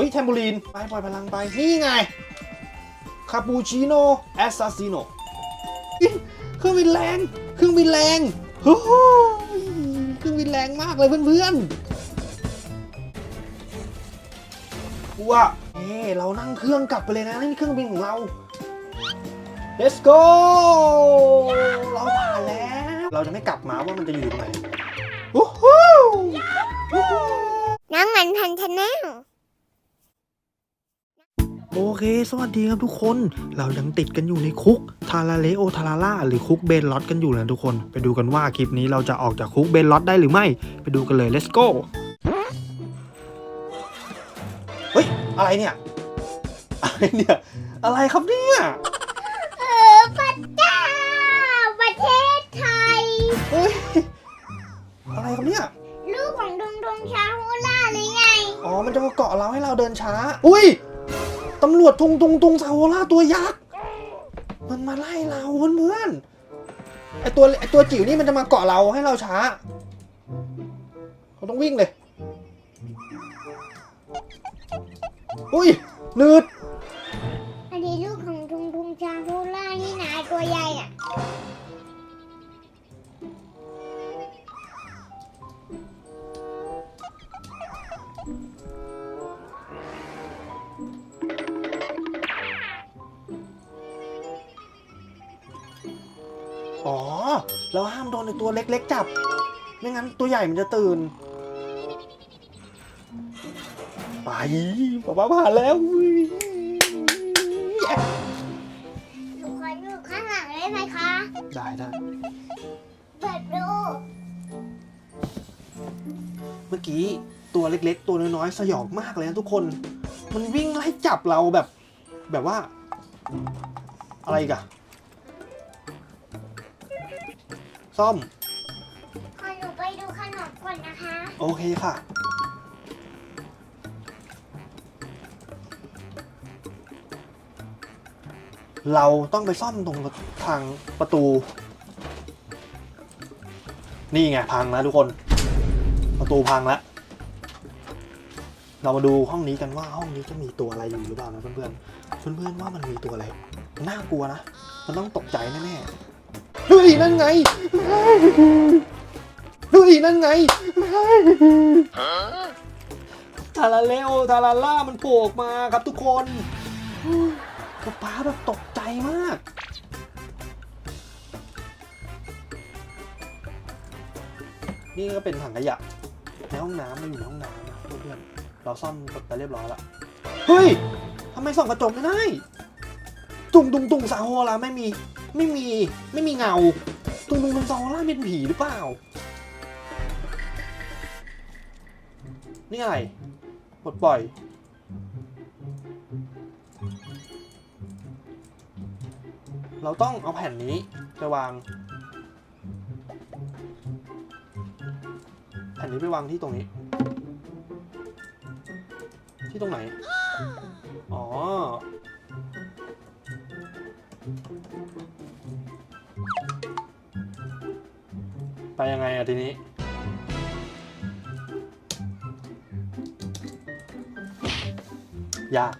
ฮ้ยแทมบูรีนไปปล่อยพลังไป นี่ไง คาปูชิโน่แอสซาซิโนเครื่องบินแรง เครื่องบินแรงโอ้เครื่องบินแรงมากเลยเพื่อนๆว้าเอ้เรานั่งเครื่องกลับไปเลยนะนี่เครื่องบินของเรา let's go เราผ่านแล้ว เราจะไม่กลับมาว่ามันจะอยู่ตรงไหนโอ้โหโอ้โหน้องมันพันธนา โอเค สวัสดีครับทุกคน เรายังติดกันอยู่ในคุกทาราเลโอทาราล่าหรือคุกเบนล็อตกันอยู่นะทุกคน ไปดูกันว่าคลิปนี้เราจะออกจากคุกเบนล็อตได้หรือไม่ ไปดูกันเลย let's go เฮ้ย อะไรเนี่ย อะไรเนี่ย อะไรครับเนี่ย เออพระเจ้าประเทศไทย เฮ้ย อะไรครับเนี่ย ลูกของดงดงชาฮูล่าหรือไง อ๋อ มันจะมาเกาะเราให้เราเดินช้า อุ้ย ตำรวจทุงตุงตุงซาโฮล่าตัวยักษ์มันมาไล่เราเพื่อนๆไอตัวไอตัวจิ๋วนี่มันจะมาเกาะเราให้เราช้าเราต้องวิ่งเลยอุ้ยหนืด เราห้ามโดนในตัวเล็กๆจับ ไม่งั้นตัวใหญ่มันจะตื่น ไปป๊าป๊าผ่านแล้วอุ๊ยหนูขออยู่ข้างหลังได้ไหมคะได้ได้เปิดดูเมื่อกี้ตัวเล็กๆ ตัวน้อยๆสยองมากเลยนะทุกคน มันวิ่งไล่จับเราแบบ แบบว่า อะไรอีกัน ซ่อมขอหนูไปดูขนมก่อนนะคะ โอเคค่ะ เราต้องไปซ่อมตรงทางประตู นี่ไงพังแล้วทุกคน ประตูพังแล้วเรามาดูห้องนี้กันว่าห้องนี้จะมีตัวอะไรอยู่หรือเปล่านะเพื่อนๆ เพื่อนๆว่ามันมีตัวอะไร น่ากลัวนะ มันต้องตกใจแน่ๆ เฮ้ยนั่นไงเฮ้ยนั่นไงทาราเลโอทาราล่ามันโผล่ออกมาครับทุกคนกระป้าแบบตกใจมาก นี่ก็เป็นถังขยะในห้องน้ำเราอยู่ในห้องน้ำนะเพื่อนๆเราซ่อมไปเรียบร้อยล้วเฮ้ยทำไมส่องกระจกไม่ได้ ตุ่งตุ่งตุ่งซาโฮลาไม่มี ไม่มีไม่มีเงาตุงตุงตุงซาโฮลาเป็นผีหรือเปล่า นี่อะไรปลดปล่อย เราต้องเอาแผ่นนี้ไปวาง แผ่นนี้ไปวางที่ตรงนี้ ที่ตรงไหน อ๋อ ไปยังไงอะทีนี้ ยาก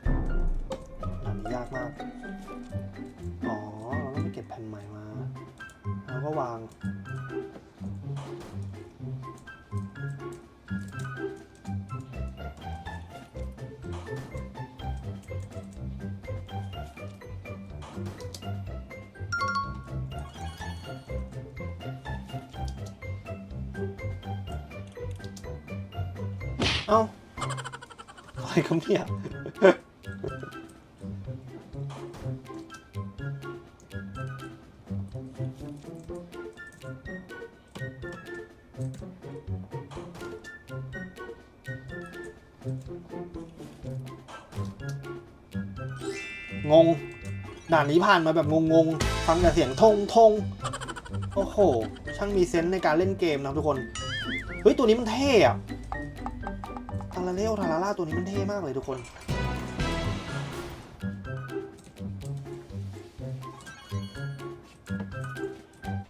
เอ้าอะไรครับเนี่ยงงด่านนี้ผ่านมาแบบงงๆ ฟังแต่เสียงทงทงโอ้โห ช่างมีเซนส์ในการเล่นเกมนะทุกคน เฮ้ย ตัวนี้มันเท่อะาราเลโอทาราล่าตัวนี้มันเท่มากเลยทุกคน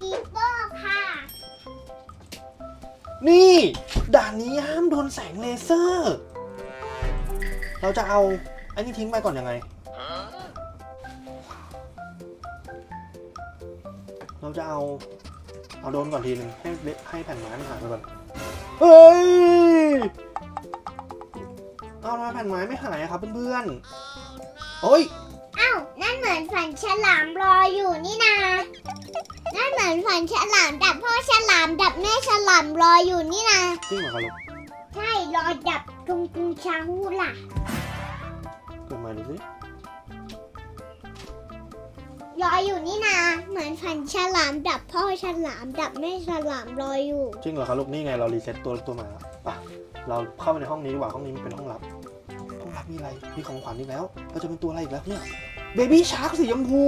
ปีโป้ค่ะนี่ด่านนี้ห้ามโดนแสงเลเซอร์ เราจะเอาไอ้นี่ทิ้งไปก่อนยังไง เราจะเอา เอาโดนก่อนทีหนึ่งให้เบให้แผ่นไม้มันหายไปก่อน เฮ้ย เอาทำไมแผ่นไม้ไม่หายอะครับเพื่อนๆโอ้ยเอ้านั่นเหมือนฝันฉลามรออยู่นี่นา นั่นเหมือนฝันฉลามดับพ่อฉลามดับแม่ฉลามรออยู่นี่นา จริงเหรอครับลูกใช่รอดับทุงทุงชาฮูล่ะ เกิดมาดูสิรออยู่นี่นา เหมือนฝันฉลามดับพ่อฉลามดับแม่ฉลามรออยู่ จริงเหรอครับลูกนี่ไงเรารีเซ็ตตัวตัวใหม่แล้วไปเราเข้าไปในห้องนี้ดีกว่าห้องนี้มันเป็นห้องลับ ห้องลับมีอะไร มีของขวัญอีกแล้ว เราจะเป็นตัวอะไรอีกแล้วเนี่ย เบบี้ชาร์กสีชมพู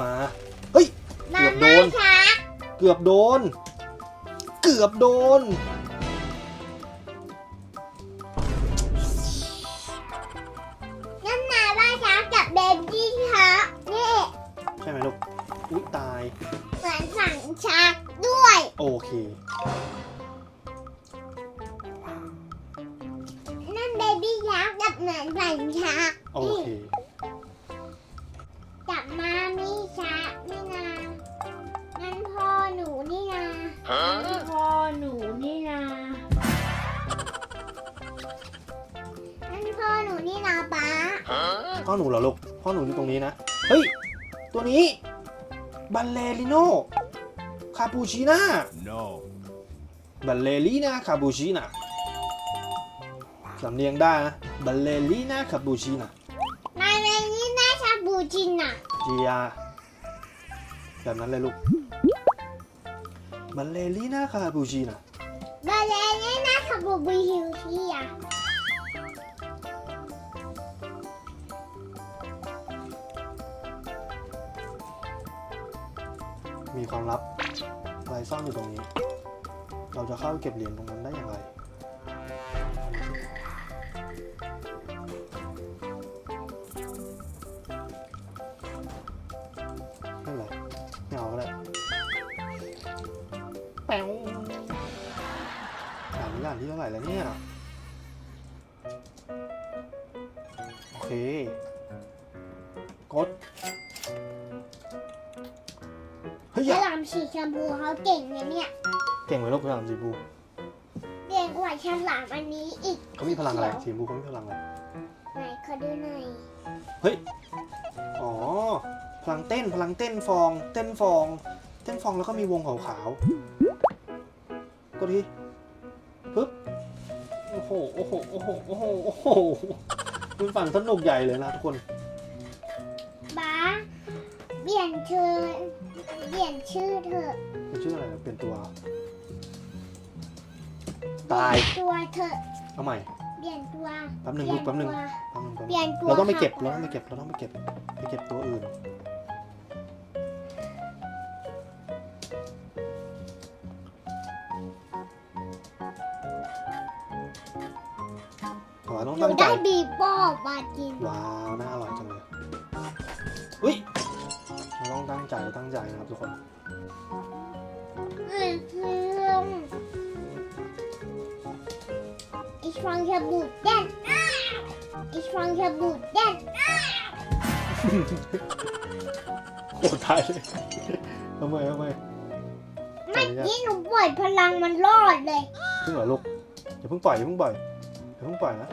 มา เฮ้ยมาเกือบโดม่านช้าเกือบโดน เกือบโดน นั่นนาว่าช้ากับเบบี้ช้านี่ ใช่ไหมลูก อุ้ยตาย เหมือนฝันช้าด้วย โอเค รงนี้นะ เฮ้ย ตัวนี้บัลเลริโนคาปูชิน่า No. บัลเลรีนาคาปูชิน่าสำเนียงได้นะบัลเลรีนาคาปูชิน่ามาเวนี่น่าชาบูจินน่ะเจียแบบนั้นเลยลูกบัลเลรีนาคาปูชิน่าบาเลนี่น่าชาบูบิฮิว ความลับอะไรซ่อนอยู่ตรงนี้ เราจะเข้าไปเก็บเหรียญตรงนั้นได้อย่างไรามสีชมพูเขาเก่งนะเนี่ย เก่งไหมลูกพลังสีชมพูเก่งกว่าฉลามอันนี้อีกเขามีพลังอะไรสีชมพูเขามีพลังอะไรไหนขอดูหน่อยอ๋อพลังเต้นพลังเต้นฟอง เต้นฟอง เต้นฟองแล้วก็มีวงขาวๆกดทีปึ๊บโอ้โหโอ้โหโอ้โหโอ้โหโอ้โหมันฝันสนุกใหญ่เลยนะทุกคนบ้าเปลี่ยนชื่อเป ลี่ยนชื่อเถอะมันชื่ออะไรนะเป็นตัว ตาย เปลี่นตัวเถอะ เอาใหม่ เปลี่ยนตัวแป๊บหนึ่งลูกแป๊บหนึ่งแป๊บหนึ่งแป๊บหนึ่งเปลี่ยนตัวเราต้องไปเก็บ ค่ะ เราต้องไปเก็บ เราต้องไปเก็บ ไปเก็บตัวอื่นขอต้องหนูตั้งใจได้บีบอมากินว้าว น่าอร่อยจังเลยอุ้ย ต้องตั้งใจนะครับทุกคนอืมอืม Ich fange Boden. Ich fange Boden. โอ้ตายเลยทำไมทำไมเมื่อกี้หนูปล่อยพลังมันรอดเลยจริงเหรอลูกอย่าเพิ่งปล่อยอย่าเพิ่งปล่อยอย่าเพิ่งปล่อยนะ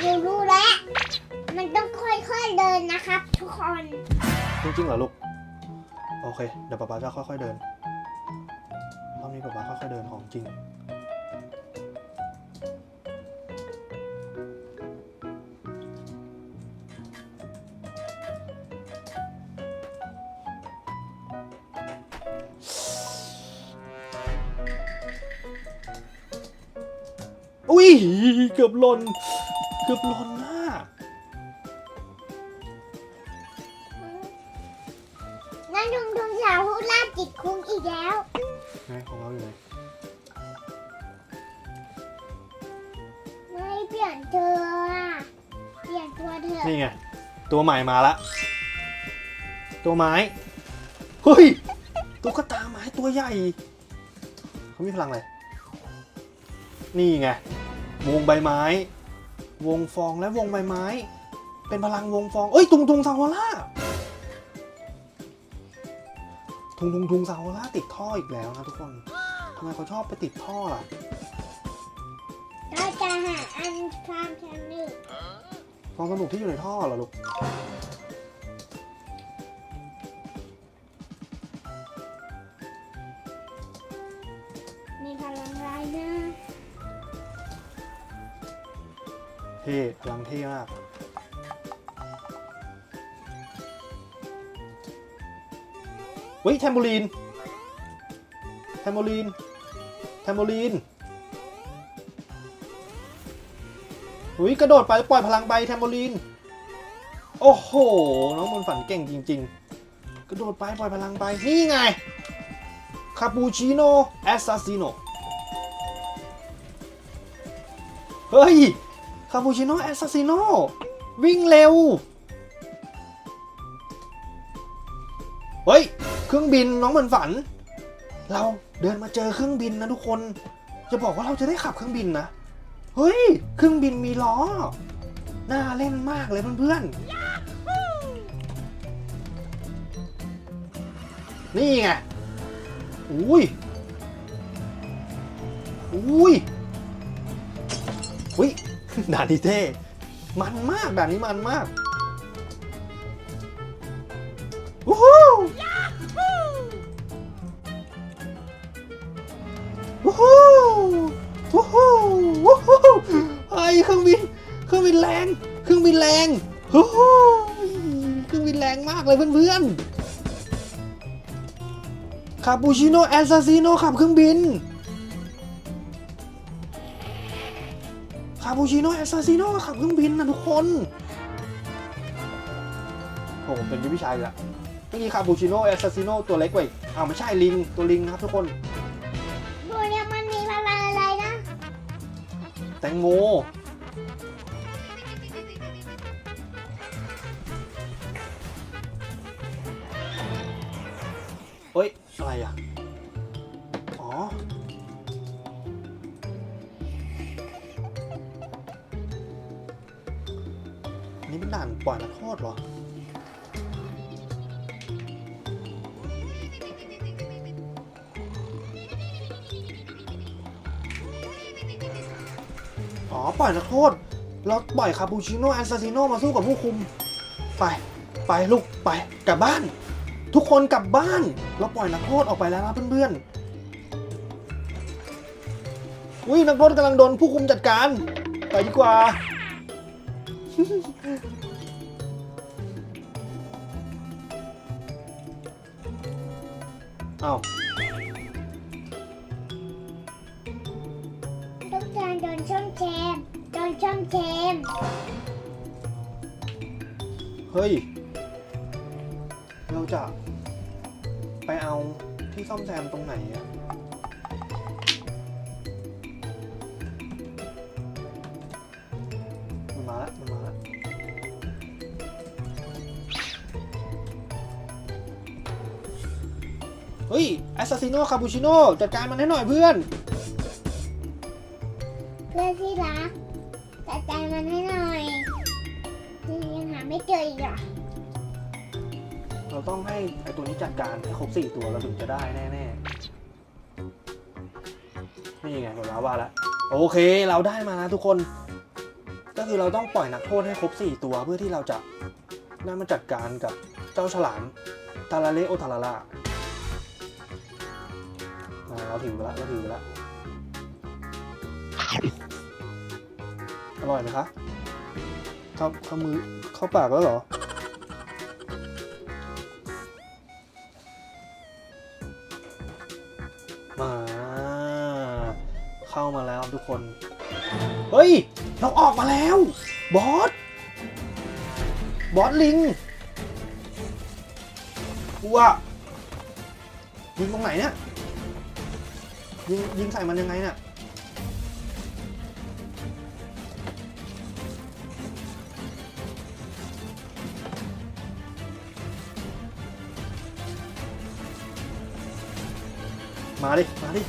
หนูรู้แล้ว มันต้องค่อยๆเดินนะครับ ทุกคน จริงๆเหรอลูก โอเค เดี๋ยวป๊าป๊าจะค่อยๆเดิน รอบนี้ป๊าป๊าค่อยๆเดินของจริง อุ้ย เกือบหล่น เกือบหล่น ตุงทุงสาวผู้ล่าจิตคุงอีกแล้วไงของเราอยู่ไหนไม่เปลี่ยนเธออะเปลี่ยนตัวเธอนี่ไง ตัวใหม่มาละ ตัวไม้ เฮ้ย ตุ๊กตาไม้ตัวใหญ่ เขามีพลังอะไร นี่ไง วงใบไม้ วงฟองและวงใบไม้ เป็นพลังวงฟอง เอ้ย ตุงตุงซาโฮล่า ทุงทุงทุงซาโฮล่าติดท่ออีกแล้วนะทุกคนทำไมเขาชอบไปติดท่อล่ะเราจะหาอันความสนุกความสนุกที่อยู่ในท่อเหรอลูกมีพลังไรายนะเท่พลังเท่มาก ฮ้ยแทมโบลีนแทมโบลีนแทมโบลีนหุยกระโดดไปปล่อยพลังไปแทมโบลีน โอ้โห น้องมนฝันเก่งจริง ๆ กระโดดไปปล่อยพลังไป นี่ไง คาปูชิโน่แอสซาซิโนเฮ้ย คาปูชิโน่แอสซาซิโนวิ่งเร็ว รื่องบินน้องเหมือนฝัน เราเดินมาเจอเครื่องบินนะทุกคน จะบอกว่าเราจะได้ขับเครื่องบินนะเฮ้ยเครื่องบินมีล้อน่าเล่นมากเลยเพื่อนๆนี่ไงอุ้ยอุ้ยอุ้ยด่านนี้เท่มันมากด่านนี้มันมาก เลยเพื่อนๆคาปูชิโน่แอสซาซิโน่ขับเครื่องบินคาปูชิโน่แอสซาซิโน่ขับเครื่องบินนะทุกคนโอ้ผมเป็นพี่ชายอีกละเมื่อกี้คาปูชิโน่แอสซาซิโน่ตัวเล็กไปอ้าวไม่ใช่ลิงตัวลิงนะครับทุกคนดูเนี่ยมันมีพลังอะไรนะ แตงโม นี้เป็นด่านปล่อยนักโทษเหรอ อ๋อ ปล่อยนักโทษเราปล่อยคาปูชิโน่แอสซาซิโน่มาสู้กับผู้คุม ไป ไปลูก ไป กลับบ้าน ทุกคนกลับบ้าน เราปล่อยนักโทษออกไปแล้วนะเพื่อนๆอุ้ยนักโทษกำลังโดนผู้คุมจัดการ ไปดีกว่า อ้าวต้องการโดนช่องแชมโดนช่องแชมเฮ้ย เราจะไปเอาที่ซ่อมแซมตรงไหนอะ สซาซิโน่คาปูชิโน่จัดการมันให้หน่อยเพื่อน เพื่อนที่รักจัดการมันให้หน่อยนี่ยังหาไม่เจออีกเหรอเราต้องให้ไอตัวนี้จัดการให้ครบสี่ตัวเราถึงจะได้แน่ๆนี่ไงผมว่าแล้วโอเคเราได้มานะทุกคน ก็คือเราต้องปล่อยนักโทษให้ครบสี่ตัวเพื่อที่เราจะได้มาจัดการกับเจ้าฉลามตาลาเลโอทาราลามา เราถือไปแล้วเราถือไปแล้วอร่อยไหมคะเข้าเข้ามือเข้าปากแล้วเหรอมาเข้ามาแล้วทุกคน เฮ้ย เราออกมาแล้ว บอส บอสลิงว้ายิงตรงไหนเนี่ย ยิงยิงใส่มันยังไงเนี่ยมาดิ มาดิ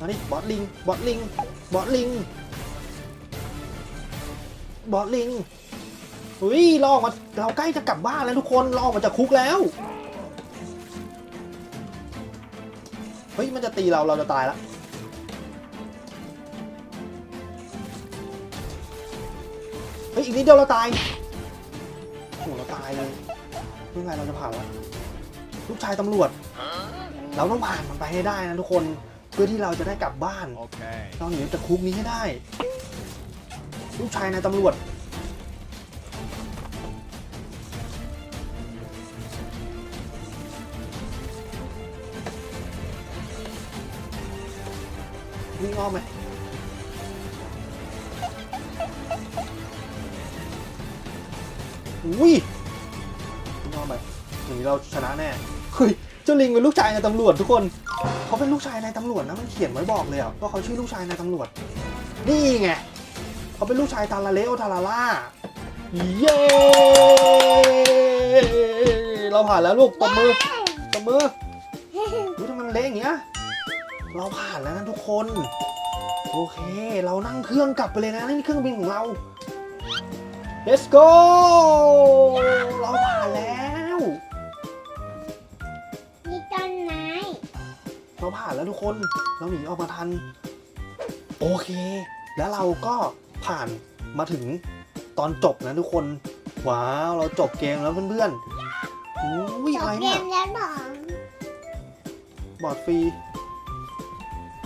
มาดิ บอสลิง บอสลิง บอสลิง บอสลิงเฮ้ยเราอกมา เราใกล้จะกลับบ้านแล้วทุกคนเราออกมาจากคุกแล้ว เฮ้ย มันจะตีเรา เราจะตายแล้ว ฮ้ยอีกนิดเดียวเราตายโอ้โหเราตายเลยไม่เป็นไรเราจะผ่านแล้วลูกชายตำรวจ เราต้องผ่านมันไปให้ได้นะทุกคนเพื่อที่เราจะได้กลับบ้าน Okay. เราหนีจากคุกนี้ให้ได้ ลูกชายนายตำรวจวิ่งอ้อมไหม อุ้ยวิ่งอ้อมไปอย่างนี้เราชนะแน่เฮ้ยเจ้าลิงเป็นลูกชายนายตำรวจทุกคนเขาเป็นลูกชายนายตำรวจนะมันเขียนไว้บอกเลยอะว่าเขาชื่อลูกชายนายตำรวจ นี่ไงเขาเป็นลูกชายทาราเลโอทาราล่าเย้เราผ่านแล้วลูกตบมือตบมือรู้ทำไมมันเละอย่างเงี้ยเราผ่านแล้วนะทุกคน โอเค เรานั่งเครื่องกลับไปเลยนะนี่เครื่องบินของเรา let's go เราผ่านแล้วมีต้นไม้เราผ่านแล้วทุกคนเราหนีออกมาทัน โอเค แล้วเราก็ผ่านมาถึงตอนจบนะทุกคน ว้าวเราจบเกมแล้วเพื่อนๆอุ้ยจอะไรบเกเนี่ยมแล้วเหรอบอร์ดฟรี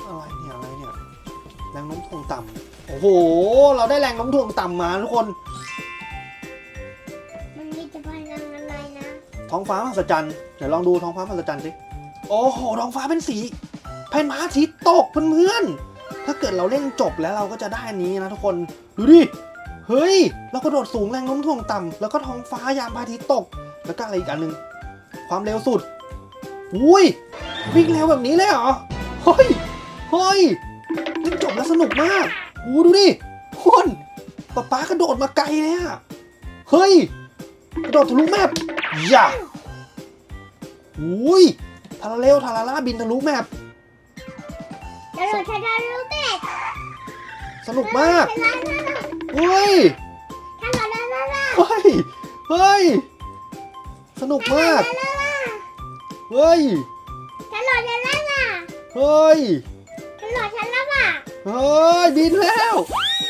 อะไรเนี่ยอะไรเนี่ยแรงโน้มถ่วงต่ำโอ้โห เราได้แรงโน้มถ่วงต่ำมาทุกคนมัน ท้องฟ้ามหัศจรรย์เดี๋ยวลองดูท้องฟ้ามหัศจรรย์สิโอ้โหท้องฟ้าเป็นสีแผ่นพระอาทิตกเพื่อนๆถ้าเกิดเราเล่นจบแล้วเราก็จะได้นี้นะทุกคนดูดิเฮ้ยเรากระโดดสูงแรงโน้มถ่วงต่ำแล้วก็ท้องฟ้ายามพระอาทิตย์ตก แล้วก็อะไรอีกอันหนึ่งความเร็วสุดอุ้ยวิ่งเร็วแบบนี้เลยเหรอเฮ้ยเฮ้ยเล่นจบแล้วสนุกมากโอ้ดูดิคนป๊าป๊ากระโดดมาไกลเลยอะเฮ้ยกระโดดทะลุแมปอ ย่าอุ้ยทาราเร็วทาราล่าบินทะลุแมปแล้วเราจะได้รู้เป็ดสนุกมากถ้าเราได้เฮ้ยถ้าเราได้ถ้าเราเฮ้ย เฮ้ย สนุกมาก เฮ้ยถ้าเราได้ถ้าเราเฮ้ยถ้าเราถ้าเราเฮ้ย บินแล้ว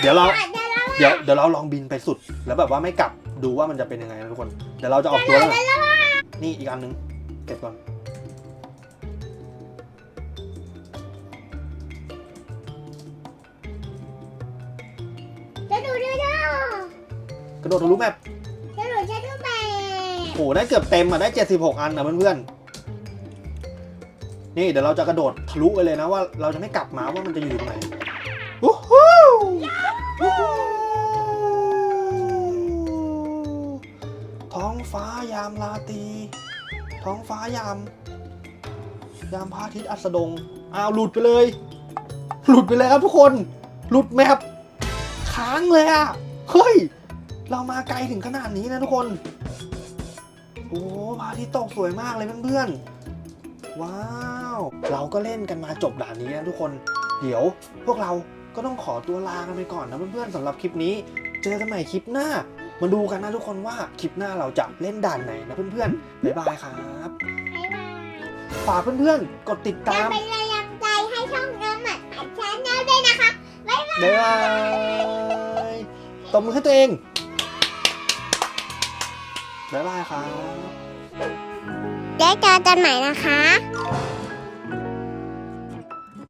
เดี๋ยวเราได้แล้วเดี๋ยวเดี๋ยวเราลองบินไปสุดแล้วแบบว่าไม่กลับ ดูว่ามันจะเป็นยังไงนะทุกคนเดี๋ยวเราจะออกตัวแล้วนะนี่อีกอันนึงเก็บก่อนจะดูดูดูกระโดดทะลุแมปจะดูจะดูเป็ดโอ้โหได้เกือบเต็มอะได้ 76 อันนะเพื่อนๆนี่เดี๋ยวเราจะกระโดดทะลุไปเลยนะว่าเราจะไม่กลับมาว่ามันจะอยู่ตรงไหน ยามราตรีท้องฟ้ายาม ยามพระอาทิตย์อัสดงอ้าวหลุดไปเลย หลุดไปเลยครับทุกคน หลุดแมปค้างเลยอะเฮ้ย เรามาไกลถึงขนาดนี้นะทุกคน โอ้พระอาทิตย์ตกสวยมากเลยเพื่อนๆ ว้าว เราก็เล่นกันมาจบด่านนี้นะทุกคน เดี๋ยวพวกเราก็ต้องขอตัวลากันไปก่อนนะเพื่อนๆสำหรับคลิปนี้ เจอกันใหม่คลิปหน้า มาดูกันนะทุกคนว่าคลิปหน้าเราจะเล่นด่านไหนนะเพื่อนๆบ๊ายบายครับบ๊ายบายฝากเพื่อนๆกดติดจะตามเป็นแรงใจให้ช่องน้ำหมัดอัดชาแนลด้วยนะคะบ๊ายบายตบมือให้ตัวเองบ๊ายบายครับได้เจอกันใหม่นะคะ